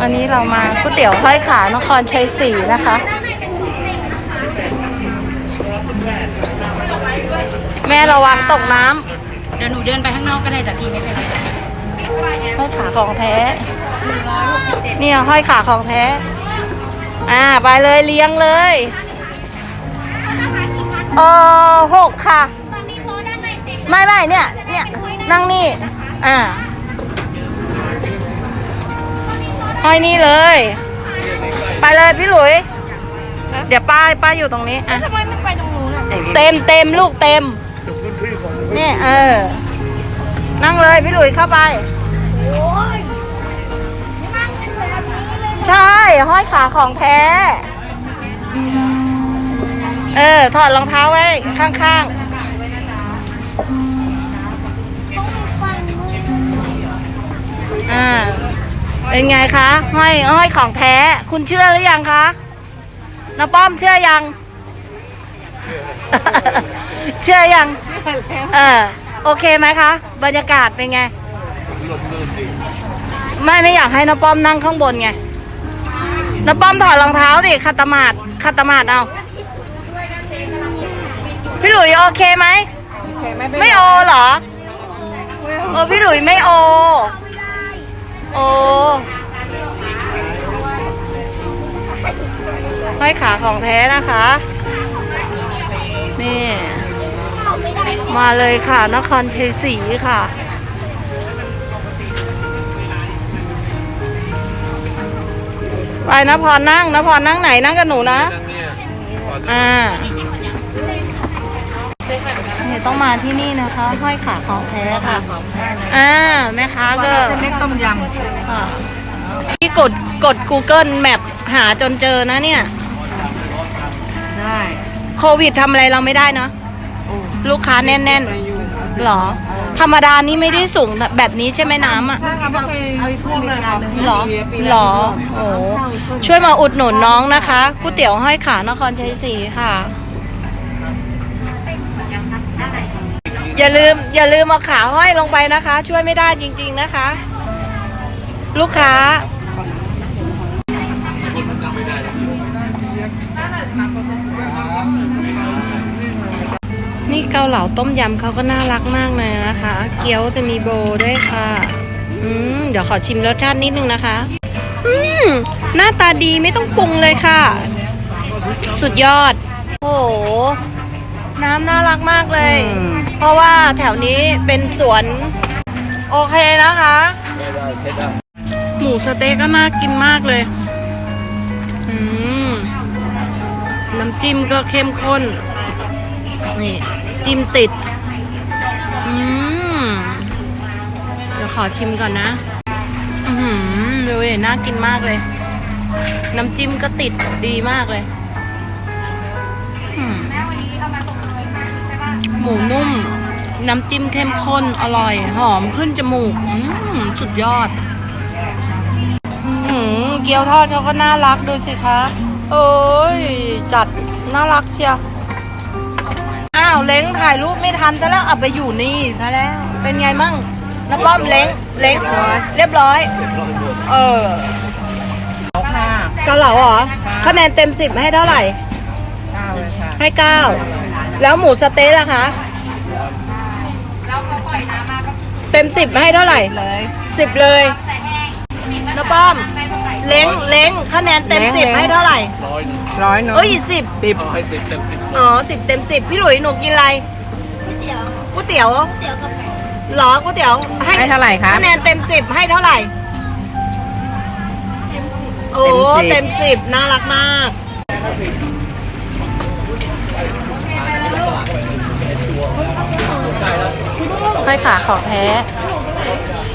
อันนี้เรามาก๋วยเตี๋ยวห้อยขานครชัยศรีนะคะ แม่ระวังตกน้ำเดี๋ยวหนูเดินไปข้างนอกก็ได้จ้ะพี่ไม่เป็นไรห้อยขาของแท้ เนี่ยห้อยขาของแท้ อ่าไปเลยเลี้ยงเลยเออหกค่ะไม่ไม่เนี่ย เนี่ย นั่งนี่ อ่า ห้อยนี่เลย ไปเลยพี่หลุย เดี๋ยวป้าป้าอยู่ตรงนี้อะทำไมไม่ไปตรงนู้นอะเต็มเต็มลูกเต็มนี่เออ นั่งเลยพี่หลุยเข้าไปโอ้ยนั่งกันแบบนี้เลยใช่ ห้อยขาของแท้ เออ ถอดรองเท้าไว้ข้างต้ เป็นไงคะห้อยห้อยของแท้ คุณเชื่อหรือยังคะน้าป้อมเชื่อยัง เชื่อยังเออโอเคไหมคะ บรรยากาศเป็นไง ไม่ไม่อยากให้น้าป้อมนั่งข้างบนไงน้าป้อมถอดรองเท้าดิขัดตะหมาดขัดตะหมาดเอาพี่หลุยโอเคไหมไม่โอเหรอโอ้พี่หลุยไม่โอ โอห้อยขาของแท้นะคะ นี่ มาเลยค่ะนครชัยศรีค่ะ ไปนพรนั่งนพรนั่งไหนนั่งกับหนูนะ อ่าเนี่ย ต้องมาที่นี่นะคะ ห้อยขาของแท้ค่ะอ่าแม่ค้าก็เล็กต้มยค่ะที่กดกด Google Map หาจนเจอนะเนี่ยำได้โควิดทำอะไรเราไม่ได้เนาะลูกค้าแน่นๆหรอ ธรรมดานี่ไม่ได้สูงแบบนี้ใช่ไหมน้ำอะเอาท่วมเลยค่ะหรอหรอโอ้ช่วยมาอุดหนุนน้องนะคะก๋วยเตี๋ยวห้อยขานครชัยศรีค่ะ อย่าลืมอย่าลืมเอาขาห้อยลงไปนะคะ ช่วยไม่ได้จริง ๆนะคะ ลูกค้านี่เกาเหลาต้มยำเขาก็น่ารักมากเลยนะคะ เกี๊ยวจะมีโบด้วยค่ะ อืมเดี๋ยวขอชิมรสชาตินิดนึงนะคะ อืมหน้าตาดีไม่ต้องปรุงเลยค่ะ สุดยอด โอ้โห น้ำน่ารักมากเลย เพราะว่าแถวนี้เป็นสวน โอเคนะคะหมูสะเต๊กก็น่ากินมากเลย อืม น้ำจิ้มก็เข้มข้น นี่ จิ้มติด อืม เดี๋ยวขอชิมก่อนนะ อือหือดูดิน่ากินมากเลย น้ำจิ้มก็ติดดีมากเลย อืม หมูนุ่ม น้ำจิ้มเข้มข้น อร่อย หอมขึ้นจมูกอืมสุดยอดอื้อหือเกี๊ยวทอดเขาก็น่ารักดูสิคะ โอ้ยจัดน่ารักเชียวอ้าวเล้งถ่ายรูปไม่ทันซะแล้วเอาไปอยู่นี่ซะแล้ว เป็นไงมั่งน้าป้อมเล้งเล้งเรียบร้อย เออเอาค่ะเกาเหลาเหรอคะแนนเต็มสิบให้เท่าไหร่เก้าเลยค่ะให้เก้า แล้วหมูสะเต๊ะล่ะคะเต็มสิบให้เท่าไหร่เลยสิบเลยน้าป้อม เล้งเล้งคะแนนเต็มสิบให้เท่าไหร่ร้อยเนาะเอ้ยสิบติบอ๋อสิบเต็มสิบพี่หลุยหนูกินอะไรก๋วยเตี๋ยวก๋วยเตี๋ยวก๋วยเตี๋ยวกับไก่เหรอก๋วยเตี๋ยวให้เท่าไหร่คะคะแนนเต็มสิบให้เท่าไหร่เต็มสิบโอ้เต็มสิบน่ารักมาก ห้อยขาของแท้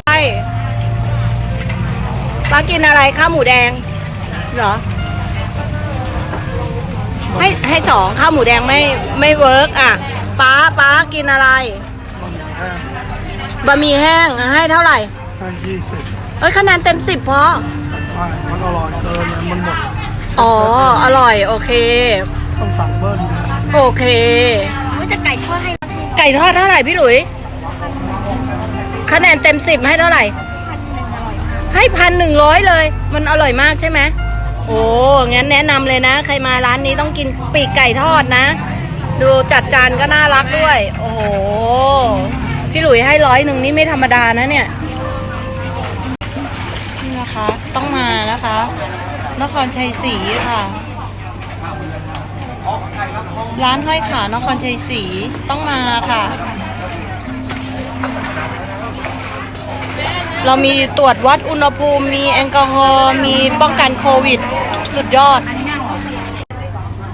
ใช่ป้ากินอะไรข้าวหมูแดงเหรอ ให้ให้สองข้าวหมูแดงไม่ไม่เวิร์กอะป้าป้ากินอะไรบะหมี่แห้งให้เท่าไหร่ให้ยี่สิบเอ้ยคะแนนเต็มสิบเพราะใช่มันอร่อยเกินมันหมดอ๋อ อร่อยโอเค ต้องสั่งเบิ้ลโอเคว่าจะไก่ทอดให้ ไก่ทอดเท่าไหร่พี่หลุย คะแนนเต็มสิบให้เท่าไหร่ ให้พันหนึ่งร้อยเลย มันอร่อยมากใช่ไหมโอ้งั้นแนะนำเลยนะ ใครมาร้านนี้ต้องกินปีกไก่ทอดนะ ดูจัดจานก็น่ารักด้วย โอ้โหพี่หลุยให้ร้อยหนึ่งนี่ไม่ธรรมดานะเนี่ยนี่นะคะต้องมานะคะ นครชัยศรีค่ะ ร้านห้อยขานครชัยศรีต้องมาค่ะ เรามีตรวจวัดอุณหภูมิ มีแอลกอฮอล์ มีป้องกันโควิด สุดยอด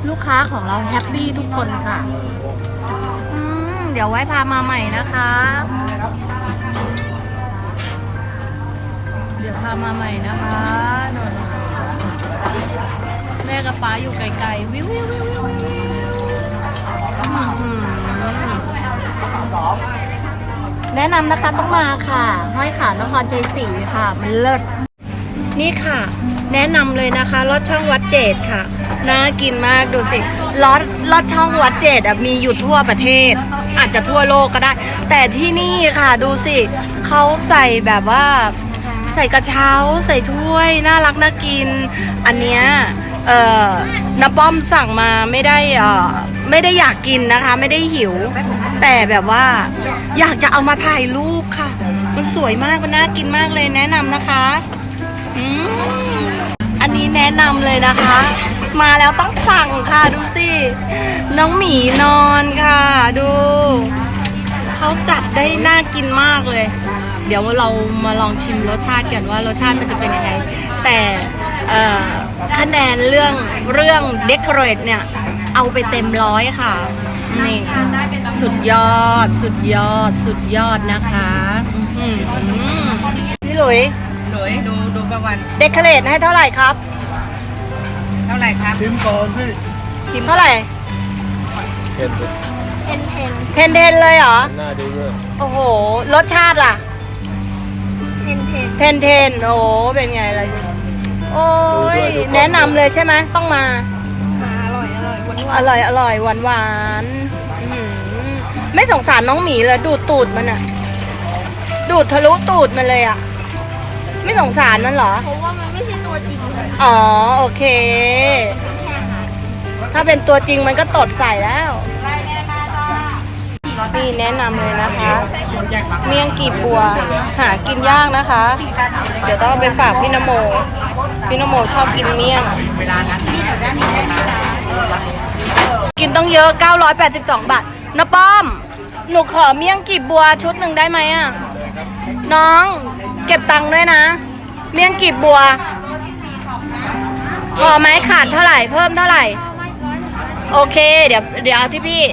ลูกค้าของเราแฮปปี้ทุกคนค่ะอืมเดี๋ยวไว้พามาใหม่นะคะ เดี๋ยวพามาใหม่นะคะนนแม่กับป๊าอยู่ไกลๆ วิววิววิววิววิวอื้อหือ แนะนำนะคะต้องมาค่ะห้อยขานครใจศรีค่ะ มันเลิศนี่ค่ะ แนะนำเลยนะคะลอดช่องวัดเจดค่ะน่ากินมากดูสิลอดลอดช่องวัดเจดมีอยู่ทั่วประเทศ อาจจะทั่วโลกก็ได้ แต่ที่นี่ค่ะดูสิเขาใส่แบบว่าใส่กระเช้าใส่ถ้วยน่ารักน่ากิน อันเนี้ยเอ่อน้าป้อมสั่งมาไม่ได้เอ่อ ไม่ได้อยากกินนะคะ ไม่ได้หิว แต่แบบว่า อยากจะเอามาถ่ายรูปค่ะ มันสวยมากมันน่ากินมากเลยแนะนำนะคะอันนี้แนะนำเลยนะคะ มาแล้วต้องสั่งค่ะดูสิ น้องหมีนอนค่ะ ดูเขาจัดได้น่ากินมากเลย เดี๋ยวเรามาลองชิมรสชาติกันว่ารสชาติมันจะเป็นยังไง แต่คะแนนเรื่องเรื่องเดคอเรทเนี่ย เอาไปเต็มร้อยค่ะ นี่ สุดยอด สุดยอด สุดยอดนะคะอื้อหือพี่หลุยหลุยดูดูประวันเดคอเรทให้เท่าไหร่ครับ เท่าไหร่ครับชิมก่อนสิพิมพ์เท่าไหร่เห็นเทนเทนเลยเหรอ หน้าดูด้วยโอ้โห รสชาติล่ะ เทนเทนเทนเทนโอ้โหเป็นไงล่ะ โอ้ย แนะนำเลยใช่ไหม ต้องมา อร่อยอร่อยหวานหวานๆอื้อหือไม่สงสารน้องหมีเลยดูดตูดมันอะดูดทะลุตูดมันเลยอะไม่สงสารมันเหรอเพราะว่ามันไม่ใช่ตัวจริงอ๋อโอเค ถ้าเป็นตัวจริงมันก็ตดใส่แล้วนี่แนะนำเลยนะคะ เมี่ยงกีบบัว หากินยากนะคะ เดี๋ยวต้องเอาไปฝากพี่นโม พี่นโมชอบกินเมี่ยงกิน ต้องเยอะ 982 บาทนะป้อม หนูขอเมี่ยงกีบบัวชุดหนึ่งได้ไหมอะ น้อง เก็บตังค์ด้วยนะ เมี่ยงกีบบัว พอไหมขาดเท่าไหร่ เพิ่มเท่าไหร่ โอเค เดี๋ยวเดี๋ยวเอาที่พี่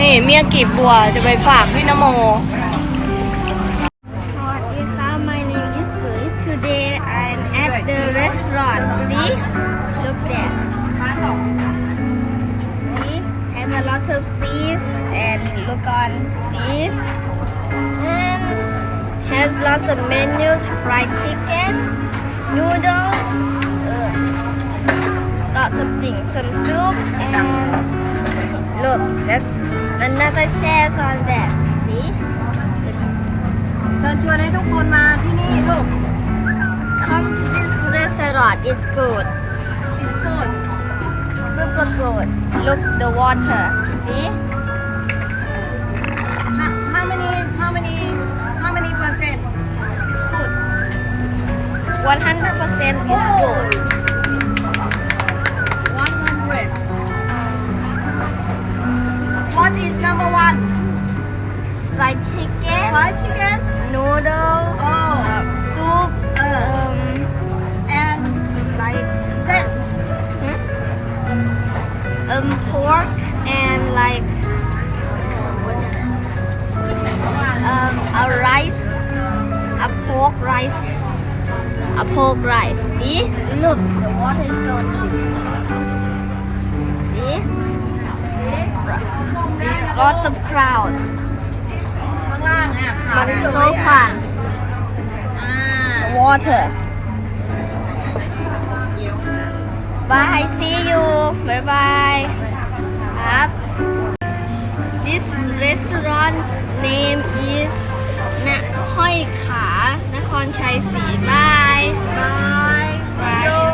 นี่เมี่ยงกีบบัวจะไปฝากพี่นโม has a lot of seats and look on this and has lots of menus fried chicken noodles uh, lots of things some soup and look that's another chairs on that see เชิญชวนให้ทุกคนมาที่นี่ลูก come to this restaurant it's good It's good super good look the water see? How how many how many how many percent It's good? 100% is good. 100 What is number one? Fried chicken. Fried chicken? Noodles. Oh. Soup. Uh, um, and like steak um pork and like um, a rice, a pork rice, a pork rice. See, look, the water is so deep. See, lots of crowds. But it's so fun. Water. Bye. See you. Bye bye. ครั This restaurant name is นะห้อยขานครชัยศรีบายบาย